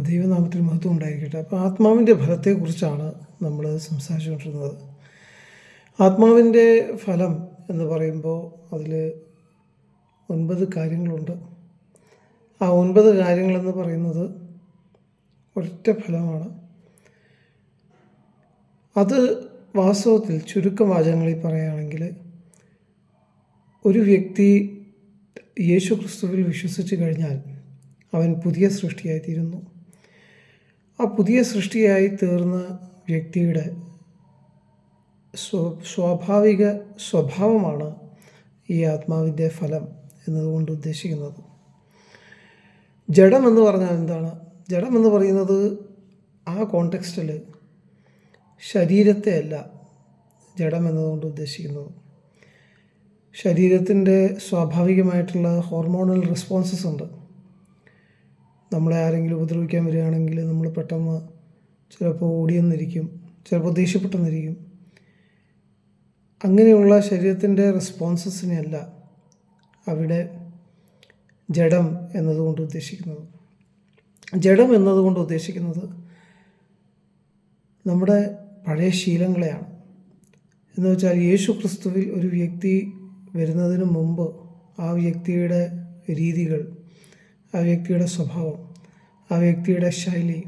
ദൈവനാമത്തിന് മഹത്വം ഉണ്ടായിരിക്കട്ടെ. അപ്പോൾ ആത്മാവിന്റെ ഫലത്തെക്കുറിച്ചാണ് നമ്മൾ സംസാരിച്ചുകൊണ്ടിരുന്നത്. ആത്മാവിന്റെ ഫലം എന്ന് പറയുമ്പോൾ അതിൽ ഒൻപത് കാര്യങ്ങളുണ്ട്. ആ ഒൻപത് കാര്യങ്ങളെന്ന് പറയുന്നത് ഒറ്റ ഫലമാണ്. അത് വാസ്തവത്തിൽ ചുരുക്കം വാചകങ്ങളിൽ പറയുകയാണെങ്കിൽ ഒരു വ്യക്തി യേശു ക്രിസ്തുവിൽ വിശ്വസിച്ച് കഴിഞ്ഞാൽ അവൻ പുതിയ സൃഷ്ടിയായിത്തീരുന്നു. ആ പുതിയ സൃഷ്ടിയായി തീർന്ന വ്യക്തിയുടെ സ്വ സ്വാഭാവിക സ്വഭാവമാണ് ഈ ആത്മാവിന്റെ ഫലം എന്നതുകൊണ്ട് ഉദ്ദേശിക്കുന്നത്. ജഡം എന്ന് പറഞ്ഞാൽ എന്താണ്? ജഡം എന്ന് പറയുന്നത് ആ കോണ്ടെക്സ്റ്റിൽ ശരീരത്തെ അല്ല ജഡം ഉദ്ദേശിക്കുന്നത്. ശരീരത്തിന്റെ സ്വാഭാവികമായിട്ടുള്ള ഹോർമോണൽ റെസ്പോൺസസ് ഉണ്ട്. നമ്മളെ ആരെങ്കിലും ഉപദ്രവിക്കാൻ വരികയാണെങ്കിൽ നമ്മൾ പെട്ടെന്ന് ചിലപ്പോൾ ഓടിയെന്നിരിക്കും ചിലപ്പോൾ ദേഷ്യപ്പെട്ടെന്നിരിക്കും. അങ്ങനെയുള്ള ശരീരത്തിന്റെ റെസ്പോൺസസിനെയല്ല അവിടെ ജഡം എന്നതുകൊണ്ട് ഉദ്ദേശിക്കുന്നത്. ജഡം എന്നതുകൊണ്ട് ഉദ്ദേശിക്കുന്നത് നമ്മുടെ പഴയ ശീലങ്ങളെയാണ്. എന്ന് വെച്ചാൽ യേശു ക്രിസ്തുവിൽ ഒരു വ്യക്തി വരുന്നതിന് മുമ്പ് ആ വ്യക്തിയുടെ രീതികൾ ആ വ്യക്തിയുടെ സ്വഭാവം ആ വ്യക്തിയുടെ ശൈലി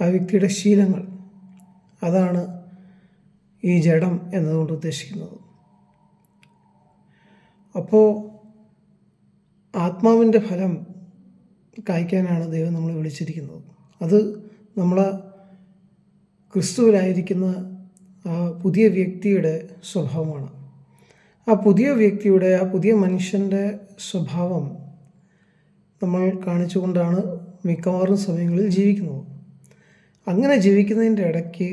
ആ വ്യക്തിയുടെ ശീലങ്ങൾ അതാണ് ഈ ജഡം എന്നതുകൊണ്ട് ഉദ്ദേശിക്കുന്നത്. അപ്പോൾ ആത്മാവിന്റെ ഫലം കായ്ക്കാനാണ് ദൈവം നമ്മളെ വിളിച്ചിരിക്കുന്നത്. അത് നമ്മൾ ക്രിസ്തുവിലായിരിക്കുന്ന ആ പുതിയ വ്യക്തിയുടെ സ്വഭാവമാണ്. ആ പുതിയ വ്യക്തിയുടെ ആ പുതിയ മനുഷ്യന്റെ സ്വഭാവം നമ്മൾ കാണിച്ചുകൊണ്ടാണ് മിക്കവാറും സമയങ്ങളിൽ ജീവിക്കുന്നത്. അങ്ങനെ ജീവിക്കുന്നതിന്റെ ഇടയ്ക്ക്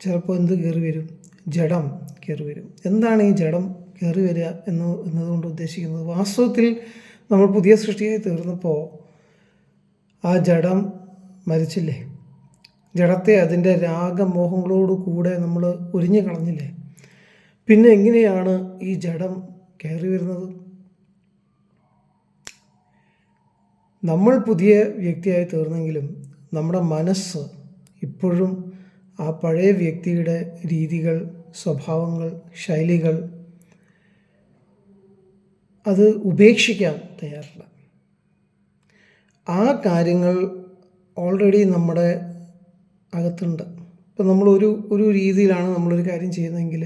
ചിലപ്പോൾ എന്ത് കയറി വരും? ജഡം കയറി വരും. എന്താണ് ഈ ജഡം കയറി വരിക എന്ന് എന്നതുകൊണ്ട് ഉദ്ദേശിക്കുന്നത്? വാസ്തവത്തിൽ നമ്മൾ പുതിയ സൃഷ്ടിയായി തീർന്നപ്പോൾ ആ ജഡം മരിച്ചില്ലേ? ജഡത്തെ അതിന്റെ രാഗമോഹങ്ങളോട് കൂടെ നമ്മൾ ഒരിഞ്ഞു കളഞ്ഞില്ലേ പിന്നെ എങ്ങനെയാണ് ഈ ജഡം കയറി വരുന്നത്? നമ്മൾ പുതിയ വ്യക്തിയായി തീർന്നെങ്കിലും നമ്മുടെ മനസ്സ് ഇപ്പോഴും ആ പഴയ വ്യക്തിയുടെ രീതികൾ സ്വഭാവങ്ങൾ ശൈലികൾ അത് ഉപേക്ഷിക്കാൻ തയ്യാറില്ല. ആ കാര്യങ്ങൾ ഓൾറെഡി നമ്മുടെ അകത്തുണ്ട്. ഇപ്പം നമ്മളൊരു ഒരു രീതിയിലാണ് നമ്മളൊരു കാര്യം ചെയ്യുന്നതെങ്കിൽ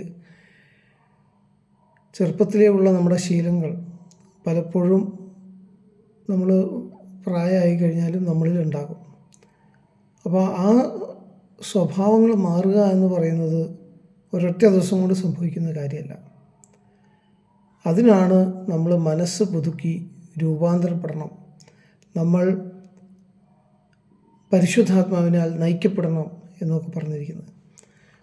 ചെറുപ്പത്തിലേ ഉള്ള നമ്മുടെ ശീലങ്ങൾ പലപ്പോഴും നമ്മൾ പ്രായമായി കഴിഞ്ഞാലും നമ്മളിൽ ഉണ്ടാകും. അപ്പോൾ ആ സ്വഭാവങ്ങൾ മാറുക എന്ന് പറയുന്നത് ഒരൊറ്റ ദിവസം കൊണ്ട് സംഭവിക്കുന്ന കാര്യമല്ല. അതിനാണ് നമ്മൾ മനസ്സ് പുതുക്കി രൂപാന്തരപ്പെടണം. നമ്മൾ പരിശുദ്ധാത്മാവിനാൽ നയിക്കപ്പെടണം എന്നൊക്കെ പറഞ്ഞിരിക്കുന്നത്.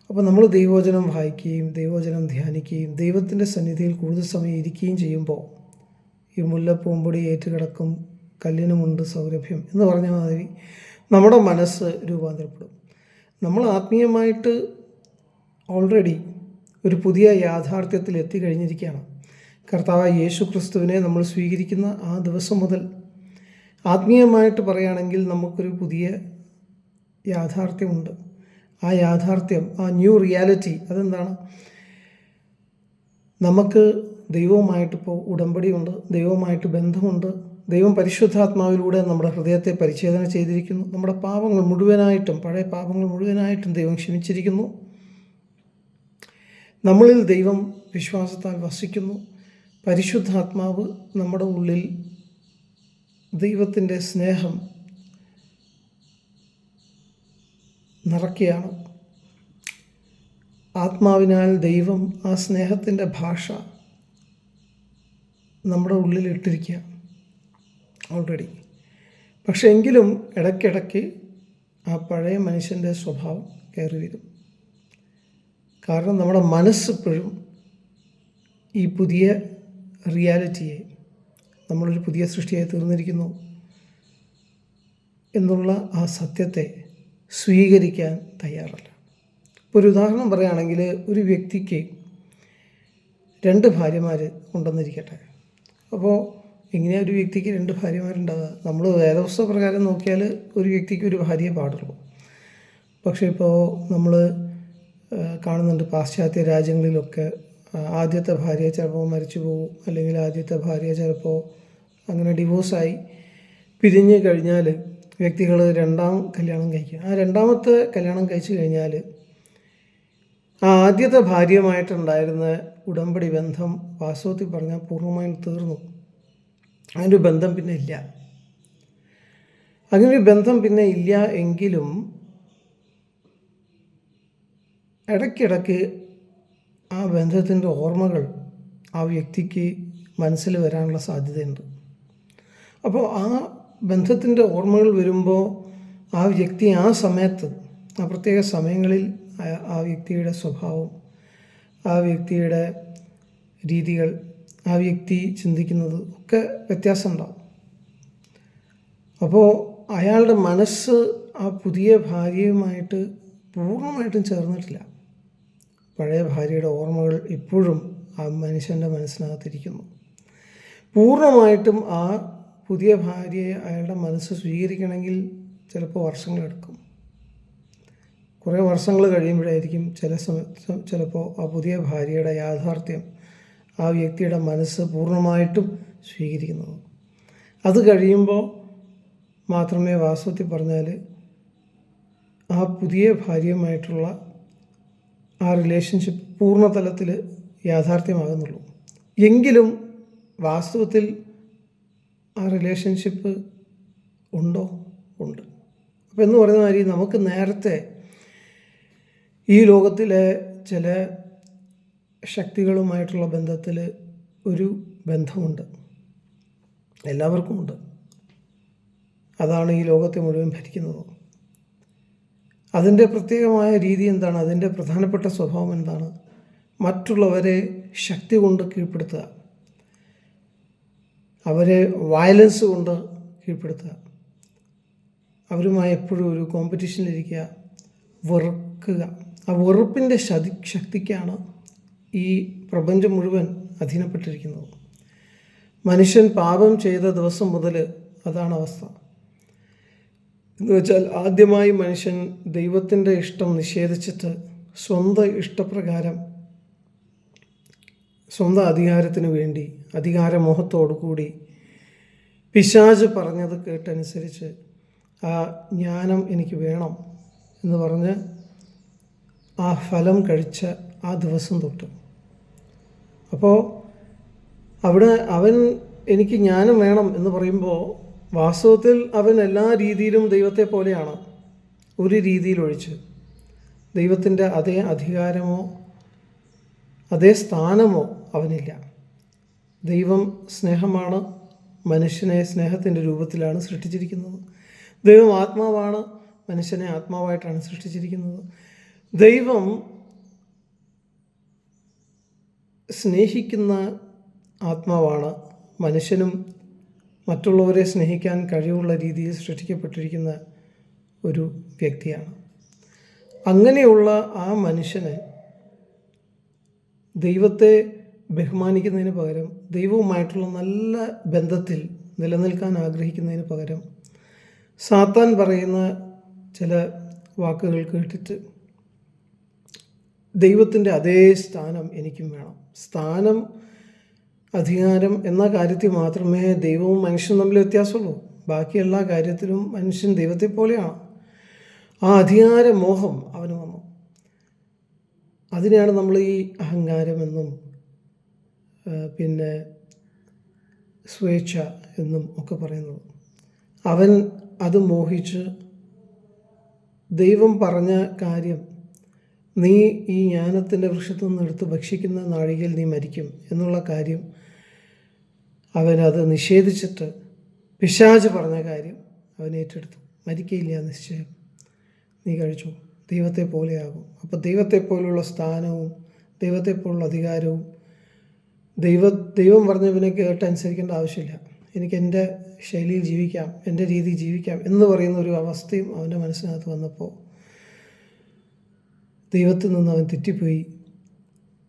അപ്പോൾ നമ്മൾ ദൈവോചനം വായിക്കുകയും ദൈവോചനം ധ്യാനിക്കുകയും ദൈവത്തിന്റെ സന്നിധിയിൽ കൂടുതൽ സമയം ഇരിക്കുകയും ചെയ്യുമ്പോൾ ഈ മുല്ലപ്പൂമ്പൊടി ഏറ്റുകിടക്കും കല്ലിനുമുണ്ട് സൗരഭ്യം എന്ന് പറഞ്ഞ മാതിരി നമ്മുടെ മനസ്സ് രൂപാന്തരപ്പെടും. നമ്മൾ ആത്മീയമായിട്ട് ഓൾറെഡി ഒരു പുതിയ യാഥാർത്ഥ്യത്തിൽ എത്തിക്കഴിഞ്ഞിരിക്കുകയാണ്. കർത്താവ് യേശു ക്രിസ്തുവിനെ നമ്മൾ സ്വീകരിക്കുന്ന ആ ദിവസം മുതൽ ആത്മീയമായിട്ട് പറയുകയാണെങ്കിൽ നമുക്കൊരു പുതിയ യാഥാർത്ഥ്യമുണ്ട്. ആ യാഥാർത്ഥ്യം ആ ന്യൂ റിയാലിറ്റി അതെന്താണ്? നമുക്ക് ദൈവവുമായിട്ടിപ്പോൾ ഉടമ്പടിയുണ്ട് ദൈവവുമായിട്ട് ബന്ധമുണ്ട് ദൈവം പരിശുദ്ധാത്മാവിലൂടെ നമ്മുടെ ഹൃദയത്തെ പരിചേദന ചെയ്തിരിക്കുന്നു. നമ്മുടെ പാപങ്ങൾ മുഴുവനായിട്ടും പഴയ പാപങ്ങൾ മുഴുവനായിട്ടും ദൈവം ക്ഷമിച്ചിരിക്കുന്നു. നമ്മളിൽ ദൈവം വിശ്വാസത്താൽ വസിക്കുന്നു. പരിശുദ്ധാത്മാവ് നമ്മുടെ ഉള്ളിൽ ദൈവത്തിന്റെ സ്നേഹം നിറയ്ക്കുകയാണ്. ആത്മാവിനാൽ ദൈവം ആ സ്നേഹത്തിന്റെ ഭാഷ നമ്മുടെ ഉള്ളിൽ ഇട്ടിരിക്കുക ഓൾറെഡി പക്ഷെ എങ്കിലും ഇടയ്ക്കിടയ്ക്ക് ആ പഴയ മനുഷ്യന്റെ സ്വഭാവം കയറി വരും. കാരണം നമ്മുടെ മനസ്സിപ്പോഴും ഈ പുതിയ റിയാലിറ്റിയെ നമ്മളൊരു പുതിയ സൃഷ്ടിയായി തീർന്നിരിക്കുന്നു എന്നുള്ള ആ സത്യത്തെ സ്വീകരിക്കാൻ തയ്യാറല്ല. ഇപ്പോൾ ഒരു ഉദാഹരണം പറയുകയാണെങ്കിൽ ഒരു വ്യക്തിക്ക് രണ്ട് ഭാര്യമാർ ഉണ്ടെന്നിരിക്കട്ടെ അപ്പോൾ എങ്ങനെയാണ് ഒരു വ്യക്തിക്ക് രണ്ട് ഭാര്യമാരുണ്ടാവുക? നമ്മൾ വേദവസ്ഥ പ്രകാരം നോക്കിയാൽ ഒരു വ്യക്തിക്ക് ഒരു ഭാര്യയെ പാടുള്ളൂ. പക്ഷേ ഇപ്പോൾ നമ്മൾ കാണുന്നുണ്ട് പാശ്ചാത്യ രാജ്യങ്ങളിലൊക്കെ ആദ്യത്തെ ഭാര്യ ചിലപ്പോൾ മരിച്ചു പോകും അല്ലെങ്കിൽ ആദ്യത്തെ ഭാര്യ ചിലപ്പോൾ അങ്ങനെ ഡിവോഴ്സായി പിരിഞ്ഞ് കഴിഞ്ഞാൽ വ്യക്തികൾ രണ്ടാം കല്യാണം കഴിക്കും. ആ രണ്ടാമത്തെ കല്യാണം കഴിച്ചു കഴിഞ്ഞാൽ ആ ആദ്യത്തെ ഭാര്യയുമായിട്ടുണ്ടായിരുന്ന ഉടമ്പടി ബന്ധം വാസ്തവത്തിൽ പറഞ്ഞാൽ പൂർണമായും തീർന്നു. അങ്ങനൊരു ബന്ധം പിന്നെ ഇല്ല. അങ്ങനൊരു ബന്ധം പിന്നെ ഇല്ല എങ്കിലും ഇടയ്ക്കിടയ്ക്ക് ആ ബന്ധത്തിന്റെ ഓർമ്മകൾ ആ വ്യക്തിക്ക് മനസ്സിൽ വരാനുള്ള സാധ്യതയുണ്ട്. അപ്പോൾ ആ ബന്ധത്തിന്റെ ഓർമ്മകൾ വരുമ്പോൾ ആ വ്യക്തി ആ സമയത്ത് ആ പ്രത്യേക സമയങ്ങളിൽ ആ- വ്യക്തിയുടെ സ്വഭാവം ആ വ്യക്തിയുടെ രീതികൾ ആ വ്യക്തി ചിന്തിക്കുന്നത് ഒക്കെ വ്യത്യാസം ഉണ്ടാവും അപ്പോൾ അയാളുടെ മനസ്സ് ആ പുതിയ ഭാര്യയുമായിട്ട് പൂർണമായിട്ടും ചേർന്നിട്ടില്ല. പഴയ ഭാര്യയുടെ ഓർമ്മകൾ ഇപ്പോഴും ആ മനുഷ്യന്റെ മനസ്സിനകത്തിരിക്കുന്നു. പൂർണമായിട്ടും ആ പുതിയ ഭാര്യയെ അയാളുടെ മനസ്സ് സ്വീകരിക്കണമെങ്കിൽ ചിലപ്പോൾ വർഷങ്ങളെടുക്കും. കുറേ വർഷങ്ങൾ കഴിയുമ്പോഴായിരിക്കും ചില സമയത്ത് ചിലപ്പോൾ ആ പുതിയ ഭാര്യയുടെ യാഥാർത്ഥ്യം ആ വ്യക്തിയുടെ മനസ്സ് പൂർണമായിട്ടും സ്വീകരിക്കുന്നത് അത് കഴിയുമ്പോൾ മാത്രമേ വാസ്തവത്തിൽ പറഞ്ഞാൽ ആ പുതിയ ഭാര്യയുമായിട്ടുള്ള ആ റിലേഷൻഷിപ്പ് പൂർണ തലത്തിൽ യാഥാർത്ഥ്യമാകുന്നുള്ളൂ. എങ്കിലും വാസ്തവത്തിൽ ആ റിലേഷൻഷിപ്പ് ഉണ്ടോ? ഉണ്ട്. അപ്പോൾ എന്ന് പറയുന്ന മാതിരി നമുക്ക് നേരത്തെ ഈ ലോകത്തിലെ ചില ശക്തികളുമായിട്ടുള്ള ബന്ധത്തിൽ ഒരു ബന്ധമുണ്ട്. എല്ലാവർക്കും ഉണ്ട് അതാണ് ഈ ലോകത്തെ മുഴുവൻ ഭരിക്കുന്നത്. അതിന്റെ പ്രത്യേകമായ രീതി എന്താണ്? അതിന്റെ പ്രധാനപ്പെട്ട സ്വഭാവം എന്താണ്? മറ്റുള്ളവരെ ശക്തി കൊണ്ട് കീഴ്പ്പെടുത്തുക. അവരെ വയലൻസ് കൊണ്ട് കീഴ്പ്പെടുത്തുക. അവരുമായി എപ്പോഴും ഒരു കോമ്പറ്റീഷനിലിരിക്കുക വെറുക്കുക. ആ വെറുപ്പിന്റെ ശതി ശക്തിക്കാണ് ഈ പ്രപഞ്ചം മുഴുവൻ അധീനപ്പെട്ടിരിക്കുന്നത്. മനുഷ്യൻ പാപം ചെയ്ത ദിവസം മുതൽ അതാണ് അവസ്ഥ. എന്ന് വെച്ചാൽ ആദ്യമായി മനുഷ്യൻ ദൈവത്തിന്റെ ഇഷ്ടം നിഷേധിച്ചിട്ട് സ്വന്തം ഇഷ്ടപ്രകാരം സ്വന്തം അധികാരത്തിന് വേണ്ടി അധികാരമോഹത്തോടു കൂടി പിശാജ് പറഞ്ഞത് കേട്ടനുസരിച്ച് ആ ജ്ഞാനം എനിക്ക് വേണം എന്ന് പറഞ്ഞ് ആ ഫലം കഴിച്ച ആ ദിവസം തൊട്ട്. അപ്പോൾ അവിടെ അവൻ എനിക്ക് ജ്ഞാനം വേണം എന്ന് പറയുമ്പോൾ വാസ്തവത്തിൽ അവൻ എല്ലാ രീതിയിലും ദൈവത്തെ പോലെയാണ്. ഒരു രീതിയിൽ ഒഴിച്ച്. ദൈവത്തിന്റെ അതേ അധികാരമോ അതേ സ്ഥാനമോ അവനില്ല. ദൈവം സ്നേഹമാണ് മനുഷ്യനെ സ്നേഹത്തിന്റെ രൂപത്തിലാണ് സൃഷ്ടിച്ചിരിക്കുന്നത്. ദൈവം ആത്മാവാണ് മനുഷ്യനെ ആത്മാവായിട്ടാണ് സൃഷ്ടിച്ചിരിക്കുന്നത്. ദൈവം സ്നേഹിക്കുന്ന ആത്മാവാണ് മനുഷ്യനും മറ്റുള്ളവരെ സ്നേഹിക്കാൻ കഴിവുള്ള രീതിയിൽ സൃഷ്ടിക്കപ്പെട്ടിരിക്കുന്ന ഒരു വ്യക്തിയാണ്. അങ്ങനെയുള്ള ആ മനുഷ്യന് ദൈവത്തെ ബഹുമാനിക്കുന്നതിന് പകരം ദൈവവുമായിട്ടുള്ള നല്ല ബന്ധത്തിൽ നിലനിൽക്കാൻ ആഗ്രഹിക്കുന്നതിന് പകരം സാത്താൻ പറയുന്ന ചില വാക്കുകൾ കേട്ടിട്ട് ദൈവത്തിന്റെ അതേ സ്ഥാനം എനിക്കും വേണം. സ്ഥാനം അധികാരം എന്ന കാര്യത്തിൽ മാത്രമേ ദൈവവും മനുഷ്യനും തമ്മിൽ വ്യത്യാസമുള്ളൂ. ബാക്കി എല്ലാ കാര്യത്തിലും മനുഷ്യൻ ദൈവത്തെ പോലെയാണ്. ആ അധികാര മോഹം അവന് വന്നു. അതിനെയാണ് നമ്മൾ ഈ അഹങ്കാരമെന്നും പിന്നെ സ്വേച്ഛ എന്നും ഒക്കെ പറയുന്നത്. അവൻ അത് മോഹിച്ച് ദൈവം പറഞ്ഞ കാര്യം നീ ഈ ജ്ഞാനത്തിന്റെ വൃക്ഷത്തു നിന്ന് എടുത്ത് ഭക്ഷിക്കുന്ന നാഴികയിൽ നീ മരിക്കും എന്നുള്ള കാര്യം അവനത് നിഷേധിച്ചിട്ട് പിശാജ് പറഞ്ഞ കാര്യം അവൻ ഏറ്റെടുത്തു. മരിക്കയില്ല നിശ്ചയം. നീ കഴിച്ചു. ദൈവത്തെ പോലെയാകും. അപ്പോൾ ദൈവത്തെ പോലുള്ള സ്ഥാനവും ദൈവത്തെ പോലുള്ള അധികാരവും ദൈവ ദൈവം പറഞ്ഞവനെ കേട്ട് അനുസരിക്കേണ്ട ആവശ്യമില്ല. എനിക്ക് എന്റെ ശൈലിയിൽ ജീവിക്കാം എന്റെ രീതിയിൽ ജീവിക്കാം എന്ന് പറയുന്ന ഒരു അവസ്ഥയും അവന്റെ മനസ്സിനകത്ത് വന്നപ്പോൾ ദൈവത്തിൽ നിന്ന് അവൻ തെറ്റിപ്പോയി.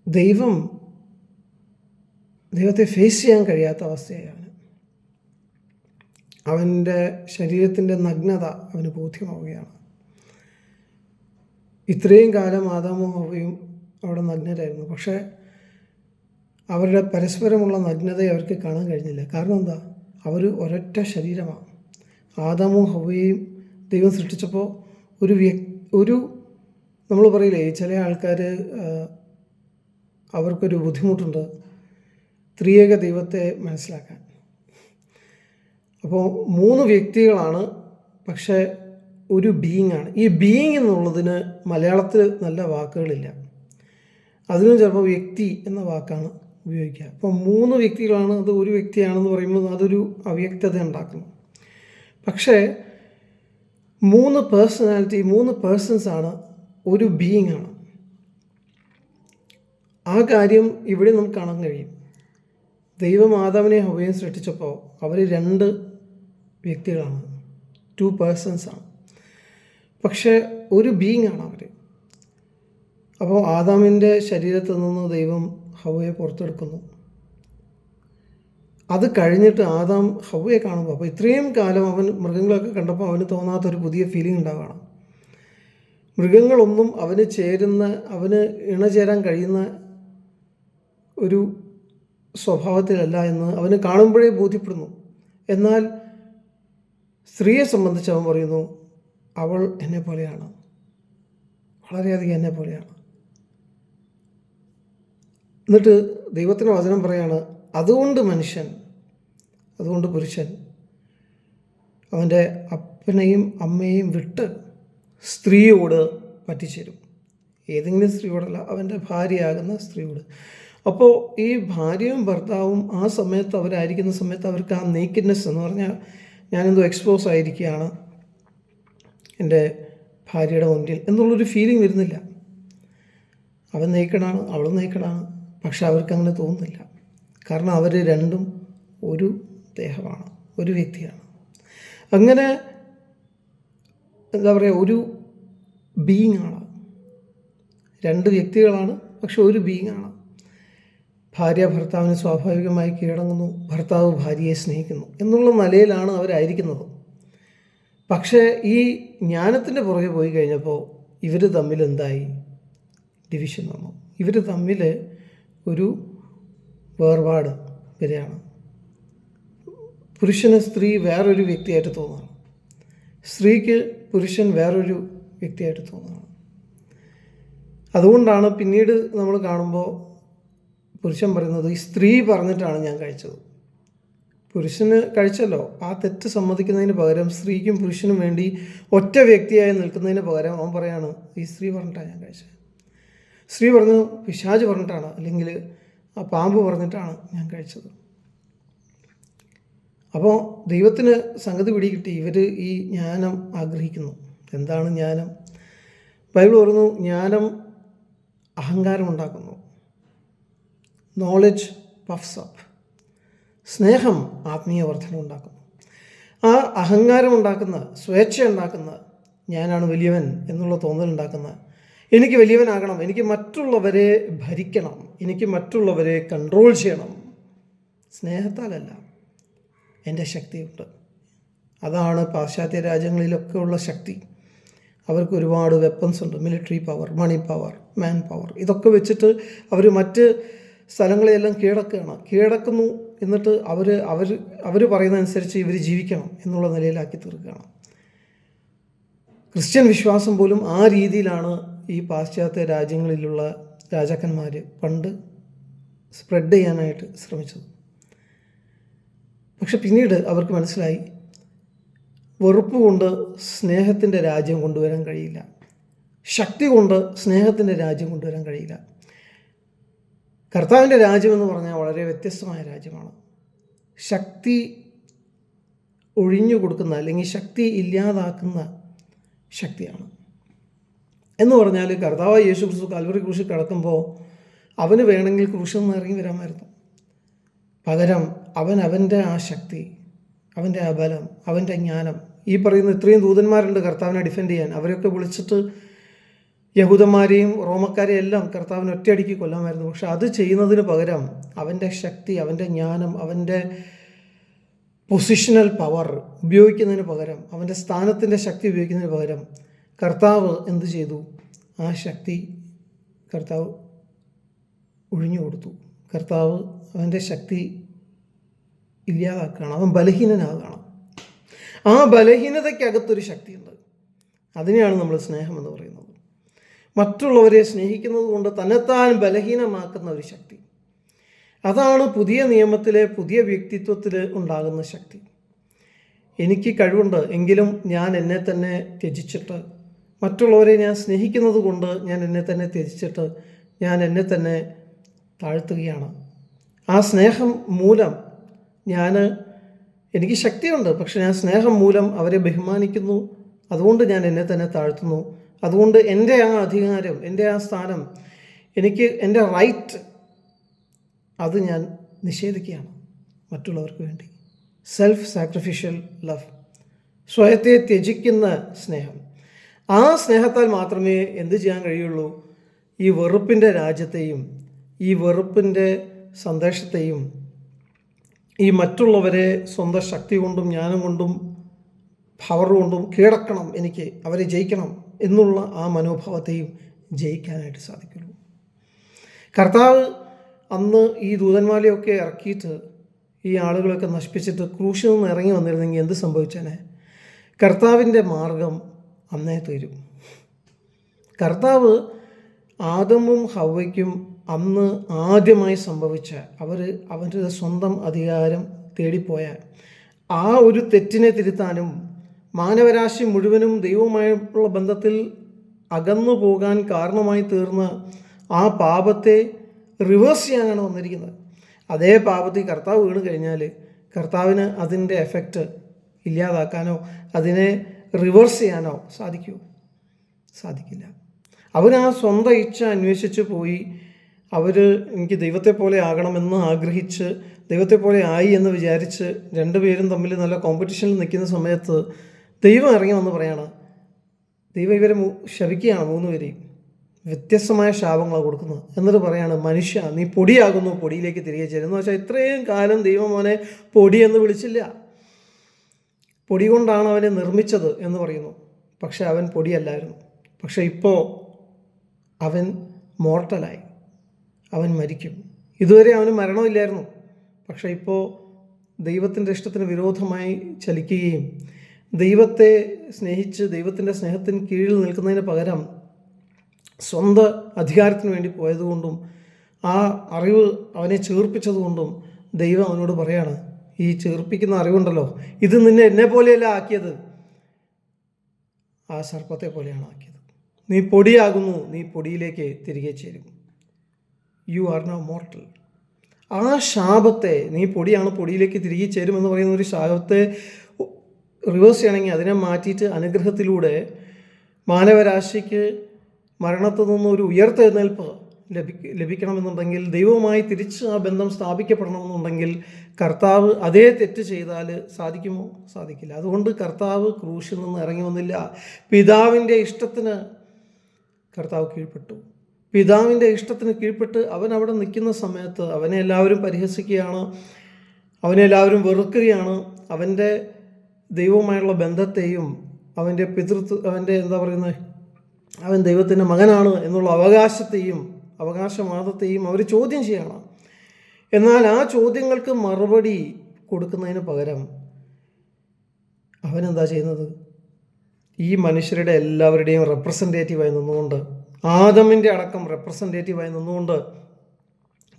ദൈവം ദൈവത്തെ ഫേസ് ചെയ്യാൻ കഴിയാത്ത അവസ്ഥയാണ് അവന്റെ ശരീരത്തിന്റെ നഗ്നത അവന് ബോധ്യമാവുകയാണ്. ഇത്രയും കാലം ആദാമോ അവയും അവിടെ നഗ്നരായിരുന്നു. പക്ഷേ അവരുടെ പരസ്പരമുള്ള നഗ്നതയെ അവർക്ക് കാണാൻ കഴിഞ്ഞില്ല. കാരണം എന്താ? അവർ ഒരൊറ്റ ശരീരമാണ്. ആദാമോ ഹവയും ദൈവം സൃഷ്ടിച്ചപ്പോൾ ഒരു വ്യക്തി ഒരു നമ്മൾ പറയില്ലേ ചില ആൾക്കാർ അവർക്കൊരു ബുദ്ധിമുട്ടുണ്ട് ത്രിയേക ദൈവത്തെ മനസ്സിലാക്കാൻ. അപ്പോൾ മൂന്ന് വ്യക്തികളാണ് പക്ഷേ ഒരു ബീയിങ് ആണ്. ഈ ബീയിങ് എന്നുള്ളതിന് മലയാളത്തിൽ നല്ല വാക്കുകളില്ല. അതിനും ചിലപ്പോൾ വ്യക്തി എന്ന വാക്കാണ് ഉപയോഗിക്കുക. അപ്പോൾ മൂന്ന് വ്യക്തികളാണ് അത് ഒരു വ്യക്തിയാണെന്ന് പറയുമ്പോൾ അതൊരു അവ്യക്തത ഉണ്ടാക്കുന്നു. പക്ഷേ മൂന്ന് പേഴ്സണാലിറ്റി മൂന്ന് പേഴ്സൺസാണ് ഒരു ബീയിങ് ആണ്. ആ കാര്യം ഇവിടെ നമുക്ക് കാണാൻ കഴിയും. ദൈവം ആദാമിനെ ഹവയും സൃഷ്ടിച്ചപ്പോൾ അവർ രണ്ട് വ്യക്തികളാണ്. ടു പേഴ്സൺസ് ആണ്. പക്ഷേ ഒരു ബീയിങ് ആണ് അവർ അപ്പോൾ ആദാമിന്റെ ശരീരത്തിൽ നിന്ന് ദൈവം ഹവയെ പുറത്തെടുക്കുന്നു. അത് കഴിഞ്ഞിട്ട് ആദാം ഹവയെ കാണുമ്പോൾ അപ്പോൾ ഇത്രയും കാലം അവൻ മൃഗങ്ങളൊക്കെ കണ്ടപ്പോൾ അവന് തോന്നാത്തൊരു പുതിയ ഫീലിംഗ് ഉണ്ടാവുകയാണ്. മൃഗങ്ങളൊന്നും അവന് ചേരുന്ന അവന് ഇണചേരാൻ കഴിയുന്ന ഒരു സ്വഭാവത്തിലല്ല എന്ന് അവന് കാണുമ്പോഴേ ബോധ്യപ്പെടുന്നു. എന്നാൽ സ്ത്രീയെ സംബന്ധിച്ച് അവൻ പറയുന്നു അവൾ എന്നെ പോലെയാണ്. വളരെയധികം എന്നെ പോലെയാണ്. എന്നിട്ട് ദൈവത്തിന്റെ വചനം പറയാണ് അതുകൊണ്ട് മനുഷ്യൻ അതുകൊണ്ട് പുരുഷൻ അവന്റെ അപ്പനെയും അമ്മയെയും വിട്ട് സ്ത്രീയോട് പറ്റിച്ചേരും. ഏതെങ്കിലും സ്ത്രീയോടല്ല അവന്റെ ഭാര്യയാകുന്ന സ്ത്രീയോട്. അപ്പോൾ ഈ ഭാര്യയും ഭർത്താവും ആ സമയത്ത് അവരായിരിക്കുന്ന സമയത്ത് അവർക്ക് ആ നേക്കിഡ്നെസ് എന്ന് പറഞ്ഞാൽ ഞാനെന്തോ എക്സ്പോസ് ആയിരിക്കുകയാണ് എന്റെ ഭാര്യയുടെ മുന്നിൽ എന്നുള്ളൊരു ഫീലിംഗ് വരുന്നില്ല. അവൻ നേക്കടാണ് അവൾ നേക്കടാണ് പക്ഷെ അവർക്ക് അങ്ങനെ തോന്നുന്നില്ല. കാരണം അവർ രണ്ടും ഒരു ദേഹമാണ് ഒരു വ്യക്തിയാണ്. അങ്ങനെ എന്താ പറയുക ഒരു ബീയിങ് ആണ്. രണ്ട് വ്യക്തികളാണ് പക്ഷെ ഒരു ബീയിങ് ആണ്. ഭാര്യ ഭർത്താവിന് സ്വാഭാവികമായി കീഴടങ്ങുന്നു ഭർത്താവ് ഭാര്യയെ സ്നേഹിക്കുന്നു എന്നുള്ള നിലയിലാണ് അവരായിരിക്കുന്നത്. പക്ഷേ ഈ ജ്ഞാനത്തിന്റെ പുറകെ പോയി കഴിഞ്ഞപ്പോൾ ഇവർ തമ്മിൽ എന്തായി? ഡിവിഷൻ വന്നു. ഇവർ തമ്മിൽ ഒരു വേർപാട് വരികയാണ്. പുരുഷന് സ്ത്രീ വേറൊരു വ്യക്തിയായിട്ട് തോന്നുകയാണ്. സ്ത്രീക്ക് പുരുഷൻ വേറൊരു വ്യക്തിയായിട്ട് തോന്നുകയാണ്. അതുകൊണ്ടാണ് പിന്നീട് നമ്മൾ കാണുമ്പോൾ പുരുഷൻ പറയുന്നത് ഈ സ്ത്രീ പറഞ്ഞിട്ടാണ് ഞാൻ കഴിച്ചത്. പുരുഷന് കഴിച്ചല്ലോ. ആ തെറ്റ് സമ്മതിക്കുന്നതിന് പകരം സ്ത്രീക്കും പുരുഷനും വേണ്ടി ഒറ്റ വ്യക്തിയായി നിൽക്കുന്നതിന് പകരം അവൻ പറയാണ് ഈ സ്ത്രീ പറഞ്ഞിട്ടാണ് ഞാൻ കഴിച്ചത്. സ്ത്രീ പറഞ്ഞു പിശാജ് പറഞ്ഞിട്ടാണ്. അല്ലെങ്കിൽ ആ പാമ്പ് പറഞ്ഞിട്ടാണ് ഞാൻ കഴിച്ചത്. അപ്പോൾ ദൈവത്തിന് സംഗതി പിടികിട്ടി. ഇവർ ഈ ജ്ഞാനം ആഗ്രഹിക്കുന്നു. എന്താണ് ജ്ഞാനം? ബൈബിൾ പറഞ്ഞു ജ്ഞാനം അഹങ്കാരം ഉണ്ടാക്കുന്നു. നോളജ് പഫ്സ് അപ്പ് സ്നേഹം ആത്മീയ വർധന ഉണ്ടാക്കുന്നു. ആ അഹങ്കാരം ഉണ്ടാക്കുന്ന സ്വേച്ഛ ഉണ്ടാക്കുന്ന ഞാനാണ് വലിയവൻ എന്നുള്ള തോന്നൽ ഉണ്ടാക്കുന്ന എനിക്ക് വലിയവനാകണം എനിക്ക് മറ്റുള്ളവരെ ഭരിക്കണം എനിക്ക് മറ്റുള്ളവരെ കൺട്രോൾ ചെയ്യണം. സ്നേഹത്താലല്ല. എന്റെ ശക്തിയുണ്ട്. അതാണ് പാശ്ചാത്യ രാജ്യങ്ങളിലൊക്കെ ഉള്ള ശക്തി. അവർക്ക് ഒരുപാട് വെപ്പൺസ് ഉണ്ട്. Military power money power man power ഇതൊക്കെ വെച്ചിട്ട് അവർ മറ്റ് സ്ഥലങ്ങളെയെല്ലാം കീഴടക്കുകയാണ്. കീഴടക്കുന്നു എന്നിട്ട് അവർ അവർ അവർ പറയുന്നതനുസരിച്ച് ഇവർ ജീവിക്കണം എന്നുള്ള നിലയിലാക്കി തീർക്കുകയാണ്. ക്രിസ്ത്യൻ വിശ്വാസം പോലും ആ രീതിയിലാണ് ഈ പാശ്ചാത്യ രാജ്യങ്ങളിലുള്ള രാജാക്കന്മാർ പണ്ട് സ്പ്രെഡ് ചെയ്യാനായിട്ട് ശ്രമിച്ചത്. പക്ഷെ പിന്നീട് അവർക്ക് മനസ്സിലായി വെറുപ്പ് കൊണ്ട് സ്നേഹത്തിന്റെ രാജ്യം കൊണ്ടുവരാൻ കഴിയില്ല. ശക്തി കൊണ്ട് സ്നേഹത്തിന്റെ രാജ്യം കൊണ്ടുവരാൻ കഴിയില്ല. കർത്താവിന്റെ രാജ്യമെന്ന് പറഞ്ഞാൽ വളരെ വ്യത്യസ്തമായ രാജ്യമാണ്. ശക്തി ഒഴിഞ്ഞു കൊടുക്കുന്ന അല്ലെങ്കിൽ ശക്തി ഇല്ലാതാക്കുന്ന ശക്തിയാണ്. എന്ന് പറഞ്ഞാൽ കർത്താവ് യേശു ക്രിസ്തു കാൽവറി ക്രൂശിൽ കിടക്കുമ്പോൾ അവന് വേണമെങ്കിൽ ക്രൂശിൽ നിന്ന് ഇറങ്ങി വരാമായിരുന്നു. പകരം അവൻ അവന്റെ ആ ശക്തി അവന്റെ ആ ബലം അവന്റെ ജ്ഞാനം. ഈ പറയുന്ന ഇത്രയും ദൂതന്മാരുണ്ട് കർത്താവിനെ ഡിഫെൻഡ് ചെയ്യാൻ. അവരെയൊക്കെ വിളിച്ചിട്ട് യഹൂദന്മാരെയും റോമക്കാരെയും എല്ലാം കർത്താവിന് ഒറ്റയടിക്ക് കൊല്ലാമായിരുന്നു. പക്ഷെ അത് ചെയ്യുന്നതിന് പകരം അവന്റെ ശക്തി അവന്റെ ജ്ഞാനം അവന്റെ പൊസിഷണൽ പവർ ഉപയോഗിക്കുന്നതിന് പകരം അവന്റെ സ്ഥാനത്തിന്റെ ശക്തി ഉപയോഗിക്കുന്നതിന് പകരം കർത്താവ് എന്ത് ചെയ്തു? ആ ശക്തി കർത്താവ് ഒഴിഞ്ഞു കൊടുത്തു. കർത്താവ് അവന്റെ ശക്തി ഇല്ലാതാക്കുകയാണ്. അവൻ ബലഹീനനാകുകയാണ് ആ ബലഹീനതയ്ക്കകത്തൊരു ശക്തിയുണ്ട്. അതിനെയാണ് നമ്മൾ സ്നേഹം എന്ന് പറയുന്നത്. മറ്റുള്ളവരെ സ്നേഹിക്കുന്നത് കൊണ്ട് തന്നെത്താൻ ബലഹീനമാക്കുന്ന ഒരു ശക്തി. അതാണ് പുതിയ നിയമത്തിലെ പുതിയ വ്യക്തിത്വത്തിൽ ഉണ്ടാകുന്ന ശക്തി. എനിക്ക് കഴിവുണ്ട് എങ്കിലും ഞാൻ എന്നെ തന്നെ ത്യജിച്ചിട്ട് മറ്റുള്ളവരെ ഞാൻ സ്നേഹിക്കുന്നത് കൊണ്ട് ഞാൻ എന്നെ തന്നെ ത്യജിച്ചിട്ട് ഞാൻ എന്നെ തന്നെ താഴ്ത്തുകയാണ്. ആ സ്നേഹം മൂലം ഞാൻ എനിക്ക് ശക്തിയുണ്ട് പക്ഷെ ഞാൻ സ്നേഹം മൂലം അവരെ ബഹുമാനിക്കുന്നു. അതുകൊണ്ട് ഞാൻ എന്നെ തന്നെ താഴ്ത്തുന്നു. അതുകൊണ്ട് എന്റെ ആ അധികാരം എന്റെ ആ സ്ഥാനം എനിക്ക് എന്റെ റൈറ്റ് അത് ഞാൻ നിഷേധിക്കുകയാണ് മറ്റുള്ളവർക്ക് വേണ്ടി. സെൽഫ് സാക്രിഫിഷ്യൽ ലവ് സ്വയത്തെ ത്യജിക്കുന്ന സ്നേഹം. ആ സ്നേഹത്താൽ മാത്രമേ എന്ത് ചെയ്യാൻ കഴിയുള്ളൂ? ഈ വെറുപ്പിന്റെ രാജ്യത്തെയും ഈ വെറുപ്പിന്റെ സന്ദേശത്തെയും ഈ മറ്റുള്ളവരെ സ്വന്തം ശക്തി കൊണ്ടും ജ്ഞാനം കൊണ്ടും പവർ കൊണ്ടും കീഴടക്കണം എനിക്ക് അവരെ ജയിക്കണം എന്നുള്ള ആ മനോഭാവത്തെയും ജയിക്കാനായിട്ട് സാധിക്കുള്ളൂ. കർത്താവ് അന്ന് ഈ ദൂതന്മാരെയൊക്കെ ഇറക്കിയിട്ട് ഈ ആളുകളൊക്കെ നശിപ്പിച്ചിട്ട് ക്രൂശിൽ നിന്ന് ഇറങ്ങി വന്നിരുന്നെങ്കിൽ എന്ത് സംഭവിച്ചേനെ? കർത്താവിന്റെ മാർഗം അന്നേ തീരും. കർത്താവ് ആദമും ഹവയ്ക്കും അന്ന് ആദ്യമായി സംഭവിച്ച അവർ അവരുടെ സ്വന്തം അധികാരം തേടിപ്പോയ ആ ഒരു തെറ്റിനെ തിരുത്താനും മാനവരാശി മുഴുവനും ദൈവവുമായുള്ള ബന്ധത്തിൽ അകന്നു പോകാൻ കാരണമായി തീർന്ന ആ പാപത്തെ റിവേഴ്സ് ചെയ്യാനാണ് വന്നിരിക്കുന്നത്. അതേ പാപത്തിൽ കർത്താവ് വീണ് കഴിഞ്ഞാൽ കർത്താവിന് അതിന്റെ എഫക്റ്റ് ഇല്ലാതാക്കാനോ അതിനെ റിവേഴ്സ് ചെയ്യാനോ സാധിക്കുമോ? സാധിക്കില്ല. അവൻ ആ സ്വന്തം ഇച്ഛ അന്വേഷിച്ച് പോയി അവർ എനിക്ക് ദൈവത്തെ പോലെ ആകണമെന്ന് ആഗ്രഹിച്ച് ദൈവത്തെ പോലെ ആയി എന്ന് വിചാരിച്ച് രണ്ടുപേരും തമ്മിൽ നല്ല കോമ്പറ്റീഷനിൽ നിൽക്കുന്ന സമയത്ത് ദൈവം ഇറങ്ങി വന്ന് പറയാണ് ദൈവം ഇവരെ ശവിക്കുകയാണ് മൂന്ന് പേരെയും. വ്യത്യസ്തമായ ശാപങ്ങളാണ് കൊടുക്കുന്നത്. എന്നിട്ട് പറയാണ് മനുഷ്യ നീ പൊടിയാകുന്നു പൊടിയിലേക്ക് തിരികെ ചേരുന്നു വെച്ചാൽ ഇത്രയും കാലം ദൈവം അവനെ പൊടി എന്ന് വിളിച്ചില്ല. പൊടി കൊണ്ടാണ് അവനെ നിർമ്മിച്ചത് എന്ന് പറയുന്നു. പക്ഷെ അവൻ പൊടിയല്ലായിരുന്നു. പക്ഷേ ഇപ്പോൾ അവൻ മോർട്ടലായി അവൻ മരിക്കും. ഇതുവരെ അവന് മരണമില്ലായിരുന്നു. പക്ഷെ ഇപ്പോൾ ദൈവത്തിന്റെ ഇഷ്ടത്തിന് വിരോധമായി ചലിക്കുകയും ദൈവത്തെ സ്നേഹിച്ച് ദൈവത്തിന്റെ സ്നേഹത്തിന് കീഴിൽ നിൽക്കുന്നതിന് പകരം സ്വന്തം അധികാരത്തിന് വേണ്ടി പോയതുകൊണ്ടും ആ അറിവ് അവനെ ചേർപ്പിച്ചതുകൊണ്ടും ദൈവം അവനോട് പറയാണ് ഈ ചേർപ്പിക്കുന്ന അറിവുണ്ടല്ലോ ഇത് നിന്നെ എന്നെ പോലെയല്ല ആക്കിയത്. ആ സർപ്പത്തെ പോലെയാണ് ആക്കിയത്. നീ പൊടിയാകുന്നു നീ പൊടിയിലേക്ക് തിരികെ ചേരും. You are no mortal. ആ ശാപത്തെ നീ പൊടിയാണ് പൊടിയിലേക്ക് തിരികെ ചേരുമെന്ന് പറയുന്ന ഒരു ശാപത്തെ റിവേഴ്സ് ചെയ്യണമെങ്കിൽ അതിനെ മാറ്റിയിട്ട് അനുഗ്രഹത്തിലൂടെ മാനവരാശിക്ക് മരണത്തിൽ നിന്ന് ഒരു ഉയർത്തെഴുന്നേൽപ്പ് ലഭി ലഭിക്കണമെന്നുണ്ടെങ്കിൽ ദൈവവുമായി തിരിച്ച് ആ ബന്ധം സ്ഥാപിക്കപ്പെടണമെന്നുണ്ടെങ്കിൽ കർത്താവ് അതേ തെറ്റ് ചെയ്താൽ സാധിക്കുമോ? സാധിക്കില്ല. അതുകൊണ്ട് കർത്താവ് ക്രൂശിൽ നിന്ന് ഇറങ്ങി വന്നില്ല. പിതാവിന്റെ ഇഷ്ടത്തിന് കർത്താവ് കീഴ്പ്പെട്ടു. പിതാവിന്റെ ഇഷ്ടത്തിന് കീഴ്പ്പെട്ട് അവൻ അവിടെ നിൽക്കുന്ന സമയത്ത് അവനെ എല്ലാവരും പരിഹസിക്കുകയാണ്. അവനെ എല്ലാവരും വെറുക്കുകയാണ്. അവന്റെ ദൈവവുമായുള്ള ബന്ധത്തെയും അവന്റെ പിതൃത്വ അവന്റെ എന്താ പറയുന്നത് അവൻ ദൈവത്തിന്റെ മകനാണ് എന്നുള്ള അവകാശത്തെയും അവകാശവാദത്തെയും അവർ ചോദ്യം ചെയ്യണം. എന്നാൽ ആ ചോദ്യങ്ങൾക്ക് മറുപടി കൊടുക്കുന്നതിന് പകരം അവനെന്താ ചെയ്യുന്നത്? ഈ മനുഷ്യരുടെ എല്ലാവരുടെയും റെപ്രസെന്റേറ്റീവായി നിന്നുകൊണ്ട് ആദമിന്റെ അടക്കം റെപ്രസെന്റേറ്റീവായി നിന്നുകൊണ്ട്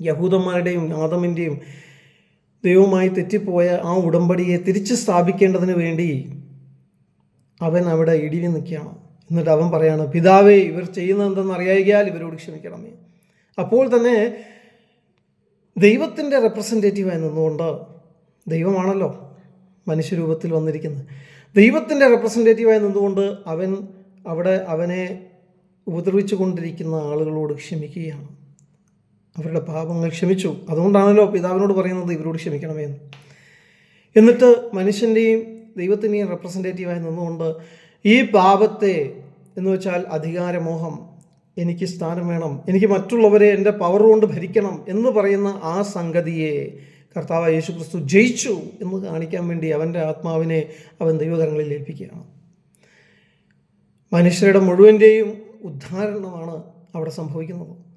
യഹൂദന്മാരുടെയും ആദമിന്റെയും ദൈവമായി തെറ്റിപ്പോയ ആ ഉടമ്പടിയെ തിരിച്ച് സ്ഥാപിക്കേണ്ടതിന് വേണ്ടി അവൻ അവിടെ ഇടിഞ്ഞു നിൽക്കുകയാണ്. എന്നിട്ട് അവൻ പറയാണ് പിതാവേ ഇവർ ചെയ്യുന്നത് എന്തെന്ന് അറിയായികയാൽ ഇവരോട് ക്ഷമിക്കണമേ. അപ്പോൾ തന്നെ ദൈവത്തിന്റെ റെപ്രസെന്റേറ്റീവായി നിന്നുകൊണ്ട് ദൈവമാണല്ലോ മനുഷ്യരൂപത്തിൽ വന്നിരിക്കുന്നത്. ദൈവത്തിന്റെ റെപ്രസെന്റേറ്റീവായി നിന്നുകൊണ്ട് അവൻ അവിടെ അവനെ ഉപദ്രവിച്ചു കൊണ്ടിരിക്കുന്ന ആളുകളോട് ക്ഷമിക്കുകയാണ്. അവരുടെ പാപങ്ങൾ ക്ഷമിച്ചു. അതുകൊണ്ടാണല്ലോ പിതാവിനോട് പറയുന്നത് ഇവരോട് ക്ഷമിക്കണമേ എന്ന്. എന്നിട്ട് മനുഷ്യന്റെയും ദൈവത്തിന്റെയും റെപ്രസെന്റേറ്റീവായി നിന്നുകൊണ്ട് ഈ പാപത്തെ എന്ന് വെച്ചാൽ അധികാരമോഹം എനിക്ക് സ്ഥാനം വേണം എനിക്ക് മറ്റുള്ളവരെ എന്റെ പവർ കൊണ്ട് ഭരിക്കണം എന്ന് പറയുന്ന ആ സംഗതിയെ കർത്താവ് യേശു ക്രിസ്തു ജയിച്ചു എന്ന് കാണിക്കാൻ വേണ്ടി അവന്റെ ആത്മാവിനെ അവൻ ദൈവകരങ്ങളിൽ ഏൽപ്പിക്കുകയാണ്. മനുഷ്യരുടെ മുഴുവന്റെയും ഉദ്ധാരണമാണ് അവിടെ സംഭവിക്കുന്നത്.